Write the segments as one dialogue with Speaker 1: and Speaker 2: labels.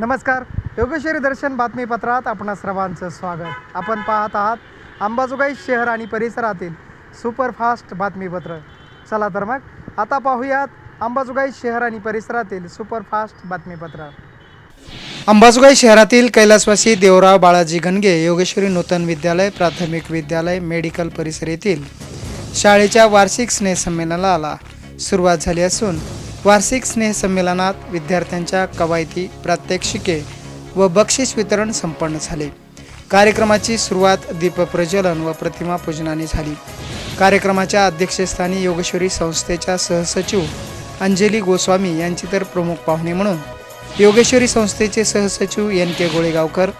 Speaker 1: नमस्कार. योगेश्वरी दर्शन बातमीपत्रात आपण सर्वांचं स्वागत. आपण पाहत आहात अंबाजोगाई शहर आणि परिसरातील सुपरफास्ट बातमीपत्र. चला तर मग आता पाहूयात अंबाजोगाई शहर आणि परिसरातील सुपरफास्ट बातमीपत्र. अंबाजोगाई शहरातील कैलासवासी देवराव बाळाजी गणगे योगेश्वरी नूतन विद्यालय प्राथमिक विद्यालय मेडिकल परिसर येथील शाळेच्या वार्षिक स्नेहसंमेलनाला सुरुवात झाली असून वार्षिक स्नेहसंमेलनात विद्यार्थ्यांच्या कवायती प्रात्यक्षिके व बक्षीस वितरण संपन्न झाले. कार्यक्रमाची सुरुवात दीपप्रज्वलन व प्रतिमा पूजनाने झाली. कार्यक्रमाच्या अध्यक्षस्थानी योगेश्वरी संस्थेच्या सहसचिव अंजली गोस्वामी यांची तर प्रमुख पाहुणे म्हणून योगेश्वरी संस्थेचे सहसचिव एन के गोळेगावकर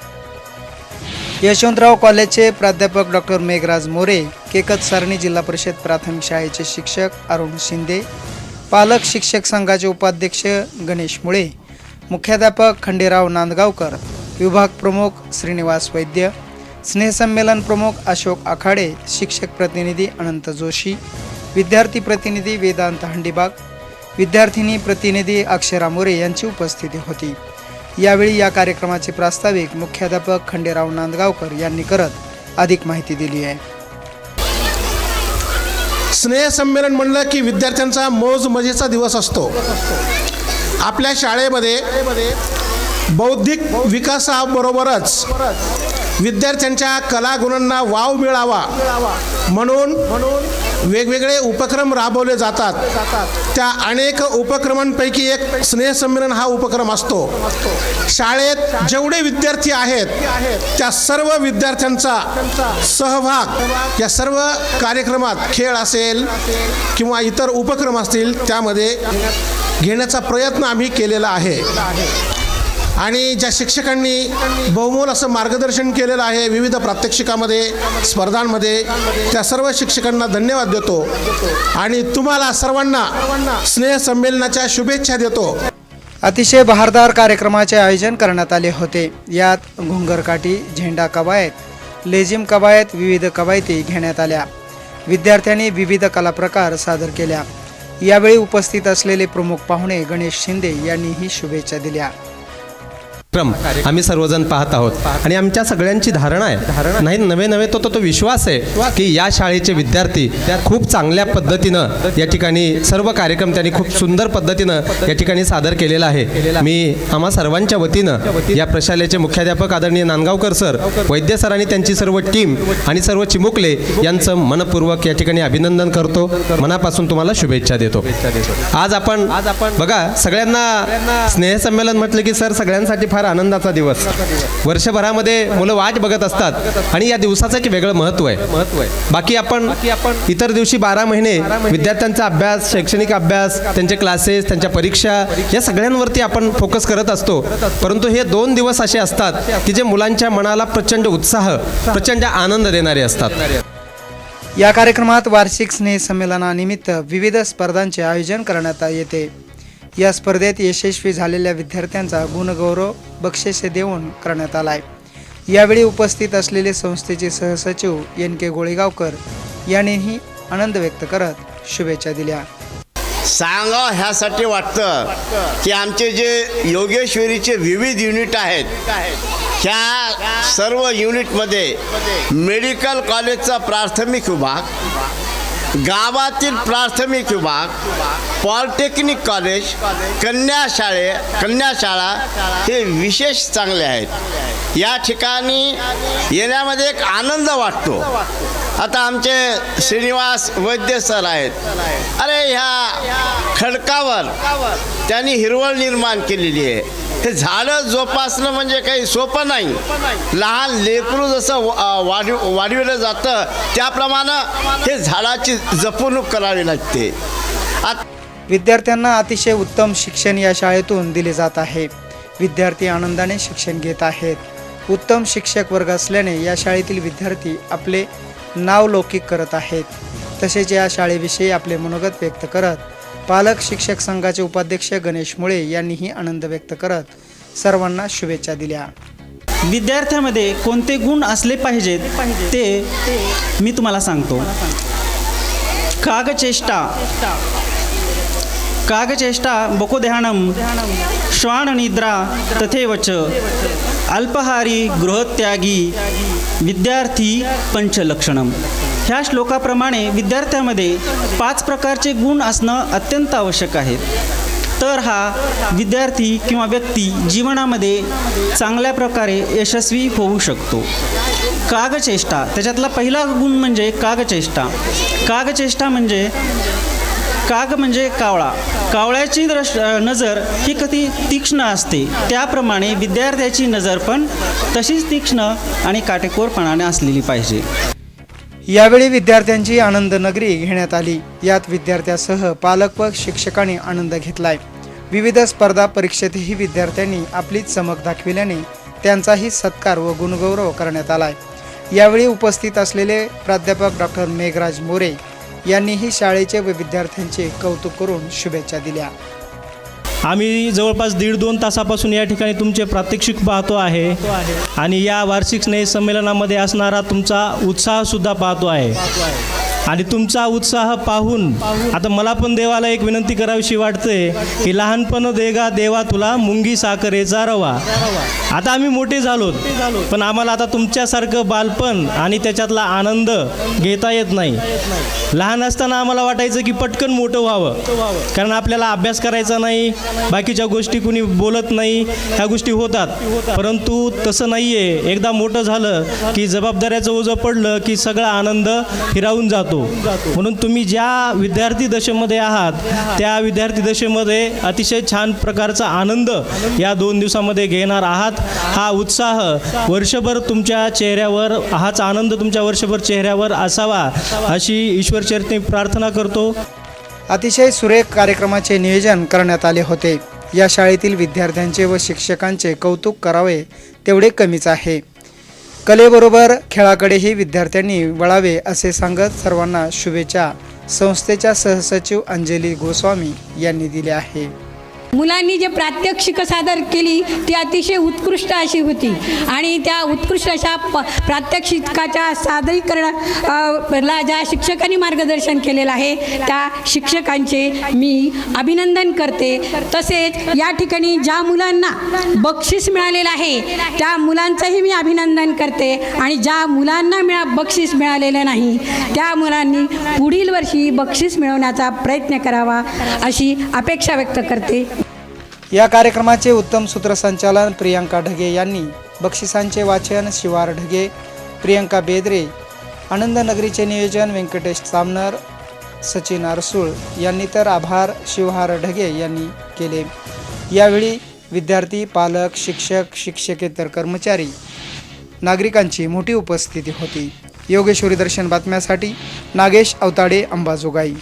Speaker 1: यशवंतराव कॉलेजचे प्राध्यापक डॉक्टर मेघराज मोरे केकत सारणी जिल्हा परिषद प्राथमिक शाळेचे शिक्षक अरुण शिंदे पालक शिक्षक संघाचे उपाध्यक्ष गणेश मुळे मुख्याध्यापक खंडेराव नांदगावकर विभाग प्रमुख श्रीनिवास वैद्य स्नेहसंमेलन प्रमुख अशोक आखाडे शिक्षक प्रतिनिधी अनंत जोशी विद्यार्थी प्रतिनिधी वेदांत हंडीबाग विद्यार्थिनी प्रतिनिधी अक्षरा मोरे यांची उपस्थिती होती. यावेळी या कार्यक्रमाचे प्रास्ताविक मुख्याध्यापक खंडेराव नांदगावकर यांनी करत अधिक माहिती दिली आहे.
Speaker 2: स्नेहसंमेलन म्हणलं की विद्यार्थ्यांचा मौज मजेचा दिवस असतो. आपल्या शाळेमध्ये बौद्धिक विकासाबरोबरच विद्यार्थ्यांच्या कलागुणांना वाव मिळावा म्हणून वेगवेगळे उपक्रम राबवले जातात. त्या अनेक उपक्रमांपैकी एक स्नेहसंमेलन हा उपक्रम असतो. शाळेत जेवढे विद्यार्थी आहेत त्या सर्व विद्यार्थ्यांचा सहभाग या सर्व कार्यक्रमात खेळ असेल किंवा इतर उपक्रम असतील त्यामध्ये घेण्याचा प्रयत्न आम्ही केलेला आहे. आणि ज्या शिक्षकांनी बहुमोल असं मार्गदर्शन केलेलं आहे विविध प्रात्यक्षिकामध्ये स्पर्धांमध्ये त्या सर्व शिक्षकांना धन्यवाद देतो. आणि तुम्हाला सर्वांना स्नेहसंमेलनाच्या शुभेच्छा देतो.
Speaker 1: अतिशय बहारदार कार्यक्रमाचे आयोजन करण्यात आले होते. यात घुंगरकाठी झेंडा कवायत लेझिम कवायत विविध कवायती घेण्यात आल्या. विद्यार्थ्यांनी विविध कलाप्रकार सादर केल्या. यावेळी उपस्थित असलेले प्रमुख पाहुणे गणेश शिंदे यांनीही शुभेच्छा दिल्या.
Speaker 3: कार्यक्रम आम्ही सर्वजण पाहत आहोत. आणि आमच्या सगळ्यांची धारणा आहे. नाही नवे नवे तो तो तो विश्वास आहे की या शाळेचे विद्यार्थी खूप चांगल्या पद्धतीनं या ठिकाणी सर्व कार्यक्रम त्यांनी खूप सुंदर पद्धतीनं या ठिकाणी सादर केलेला आहे. मी आम्हा सर्वांच्या वतीनं या प्रशालेचे मुख्याध्यापक आदरणीय नांदगावकर सर वैद्य सर आणि त्यांची सर्व टीम आणि सर्व चिमुकले यांचं मनपूर्वक या ठिकाणी अभिनंदन करतो. मनापासून तुम्हाला शुभेच्छा देतो. आज आपण आज आपण बघा सगळ्यांना स्नेहसंमेलन म्हटलं की सर सगळ्यांसाठी फार आनंदाचा दिवस. वर्षभरामध्ये मुलं वाट बघत असतात. आणि या दिवसाचं एक वेगळं महत्त्व आहे. महत्त्व आहे बाकी आपण आपण इतर दिवशी बारा महिने विद्यार्थ्यांचा अभ्यास शैक्षणिक अभ्यास त्यांचे क्लासेस त्यांच्या परीक्षा या सगळ्यांवरती आपण फोकस करत असतो. परंतु हे दोन दिवस असे असतात की जे मुलांच्या मनाला प्रचंड उत्साह प्रचंड आनंद देणारे असतात.
Speaker 1: या कार्यक्रमात वार्षिक स्नेह संमेलनानिमित्त विविध स्पर्धांचे आयोजन करण्यात येते. या स्पर्धेत यशस्वी झालेल्या विद्यार्थ्यांचा गुणगौरव बक्षिसे देऊन करण्यात आलाय. यावेळी उपस्थित असलेले संस्थेचे सहसचिव एन के गोळेगावकर यांनीही आनंद व्यक्त करत शुभेच्छा दिल्या.
Speaker 4: सांगावं ह्यासाठी वाटतं की आमचे जे योगेश्वरीचे विविध युनिट आहेत ह्या सर्व युनिटमध्ये मेडिकल कॉलेजचा प्राथमिक विभाग गावातील प्राथमिक विभाग पॉलिटेक्निक कॉलेज कन्या शाळे कन्याशाळा हे विशेष चांगले आहेत. या ठिकाणी येण्यामध्ये एक आनंद वाटतो. आता आमचे श्रीनिवास वैद्य सर आहेत. अरे ह्या खडकावर त्यांनी हिरवळ निर्माण केलेली आहे. हे झाडं जोपासणं म्हणजे काही सोपं नाही. लहान लेकरू जसं वा- वाढ वाढविलं जातं त्याप्रमाणे हे झाडाची जपणूक करावी लागते. आत
Speaker 1: विद्यार्थ्यांना अतिशय उत्तम शिक्षण या शाळेतून दिले जात आहे. विद्यार्थी आनंदाने शिक्षण घेत आहेत. उत्तम शिक्षक वर्ग असल्याने या शाळेतील विद्यार्थी आपले नावलौकिक करत आहेत. तसेच या शाळेविषयी आपले मनोगत व्यक्त करत पालक शिक्षक संघाचे उपाध्यक्ष गणेश मुळे यांनीही आनंद व्यक्त करत सर्वांना शुभेच्छा दिल्या.
Speaker 5: विद्यार्थ्यामध्ये कोणते गुण असले पाहिजेत ते मी तुम्हाला सांगतो. कागचेष्टा. कागचेष्टा. बकोध्यानम श्वाननिद्रा तथैव च अल्पहारी गृहत्यागी. विद्यार्थी पंचलक्षणम. ह्या श्लोकाप्रमाणे विद्यार्थ्यामध्ये पाच प्रकारचे गुण असणं अत्यंत आवश्यक आहे. तर हा विद्यार्थी किंवा व्यक्ती जीवनामध्ये चांगल्या प्रकारे यशस्वी होऊ शकतो. कागचेष्टा त्याच्यातला पहिला गुण म्हणजे कागचेष्टा. कागचेष्टा म्हणजे काग म्हणजे कावळा. कावळ्याची द्रश नजर ही कधी तीक्ष्ण असते त्याप्रमाणे विद्यार्थ्याची नजर पण तशीच तीक्ष्ण आणि काटेकोरपणाने असलेली पाहिजे.
Speaker 1: यावेळी विद्यार्थ्यांची आनंद नगरी घेण्यात आली. यात विद्यार्थ्यासह पालक व शिक्षकांनी आनंद घेतलाय. विविध स्पर्धा परीक्षेतही विद्यार्थ्यांनी आपली चमक दाखविल्याने त्यांचाही सत्कार व गुणगौरव करण्यात आलाय. यावेळी उपस्थित असलेले प्राध्यापक डॉक्टर मेघराज मोरे यांनीही शाळेचे व विद्यार्थ्यांचे कौतुक करून शुभेच्छा दिल्या.
Speaker 6: आम्ही जवळपास दीड दोन तासापासून या ठिकाणी तुमचे प्रात्यक्षिक पाहतो आहे. आणि या वार्षिक स्नेह संमेलनामध्ये असणारा तुमचा उत्साहसुद्धा पाहतो आहे. आणि तुमचा उत्साह पाहून आता मला पण देवाला एक विनंती करावीशी वाटते की लहानपण देगा देवा तुला मुंगी साखरेचा रवा आता आम्ही मोठे झालो पण आम्हाला आता तुमच्यासारखं बालपण आणि त्याच्यातला आनंद घेता येत नाही. लहान असताना आम्हाला वाटायचं की पटकन मोठं व्हावं कारण आपल्याला अभ्यास करायचा नाही बाकीच्या गोष्टी कुणी बोलत नाही ह्या गोष्टी होतात. परंतु तसं नाही आहे एकदा मोठं झालं की जबाबदाऱ्याचं ओझं पडलं की सगळा आनंद फिरावून जातो. म्हणून तुम्ही ज्या विद्यार्थी दशेमध्ये आहात त्या विद्यार्थी दशेमध्ये अतिशय छान प्रकारचा आनंद या दोन दिवसामध्ये घेणार आहात. हा उत्साह वर्षभर तुमच्या चेहऱ्यावर हाच आनंद तुमच्या वर्षभर चेहऱ्यावर असावा अशी ईश्वरचरणी प्रार्थना करतो.
Speaker 1: अतिशय सुरेख कार्यक्रमाचे नियोजन करण्यात आले होते. या शाळेतील विद्यार्थ्यांचे व शिक्षकांचे कौतुक करावे तेवढे कमीच आहे. कलेबरोबर खेळाकडेही विद्यार्थ्यांनी वळावे असे सांगत सर्वांना शुभेच्छा. संस्थेच्या सहसचिव अंजली गोस्वामी यांनी दिले आहे.
Speaker 7: मुलांनी जे प्रात्यक्षिकं सादर केली ती अतिशय उत्कृष्ट अशी होती. आणि त्या उत्कृष्ट अशा प प्रात्यक्षिकाच्या सादरीकरणाला ज्या शिक्षकांनी मार्गदर्शन केलेलं आहे त्या शिक्षकांचे मी अभिनंदन करते. तसेच या ठिकाणी ज्या मुलांना बक्षीस मिळालेलं आहे त्या मुलांचंही मी अभिनंदन करते. आणि ज्या मुलांना मिळा बक्षीस मिळालेलं नाही त्या मुलांनी पुढील वर्षी बक्षीस मिळवण्याचा प्रयत्न करावा अशी अपेक्षा व्यक्त करते.
Speaker 1: या कार्यक्रमाचे उत्तम सूत्रसंचालन प्रियांका ढगे यांनी बक्षिसांचे वाचन शिवार ढगे प्रियंका बेदरे आनंदनगरीचे नियोजन व्यंकटेश सामनर सचिन अरसूळ यांनी तर आभार शिवहार ढगे यांनी केले. यावेळी विद्यार्थी पालक शिक्षक शिक्षकेतर कर्मचारी नागरिकांची मोठी उपस्थिती होती. योगेश्वरी दर्शन बातम्यासाठी नागेश अवताडे अंबाजोगाई.